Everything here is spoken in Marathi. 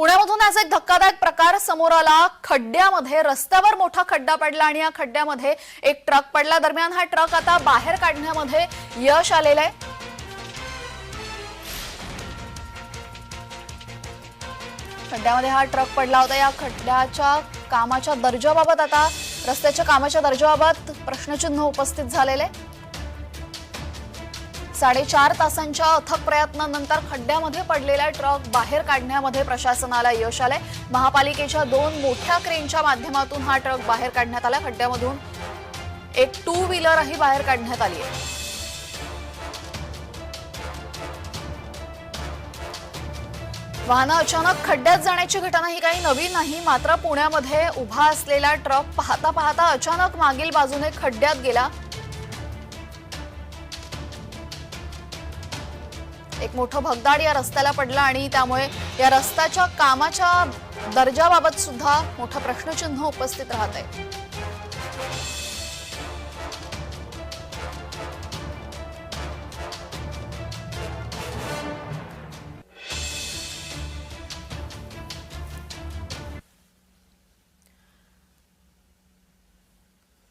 पुण्यामधून आज एक धक्कादायक प्रकार समोर आला. खड्ड्यामध्ये रस्त्यावर मोठा खड्डा पडला आणि या खड्ड्यामध्ये एक ट्रक पडला. दरम्यान हा ट्रक आता बाहेर काढण्यामध्ये यश आलेलं आहे. खड्ड्यामध्ये हा ट्रक पडला होता. या खड्ड्याच्या कामाच्या दर्जाबाबत आता रस्त्याच्या कामाच्या दर्जाबाबत प्रश्नचिन्ह उपस्थित झालेले आहे. साडेचार तासांच्या अथक प्रयत्नानंतर खड्ड्यामध्ये पडलेला ट्रक बाहेर काढण्यामध्ये प्रशासनाला यश आलंय. महापालिकेच्या दोन मोठ्या क्रेनच्या माध्यमातून हा ट्रक बाहेर काढण्यात आला. खड्ड्यामधून एक टू व्हीलरही बाहेर काढण्यात आली आहे. वाहनं अचानक खड्ड्यात जाण्याची घटना ही काही नवीन नाही मात्र पुण्यामध्ये उभा असलेला ट्रक पाहता पाहता अचानक मागील बाजूने खड्ड्यात गेला. एक मोठं भगदाड या रस्त्याला पडलं आणि त्यामुळे या रस्त्याच्या कामाच्या दर्जाबाबत सुद्धा मोठं प्रश्नचिन्ह उपस्थित राहत आहे.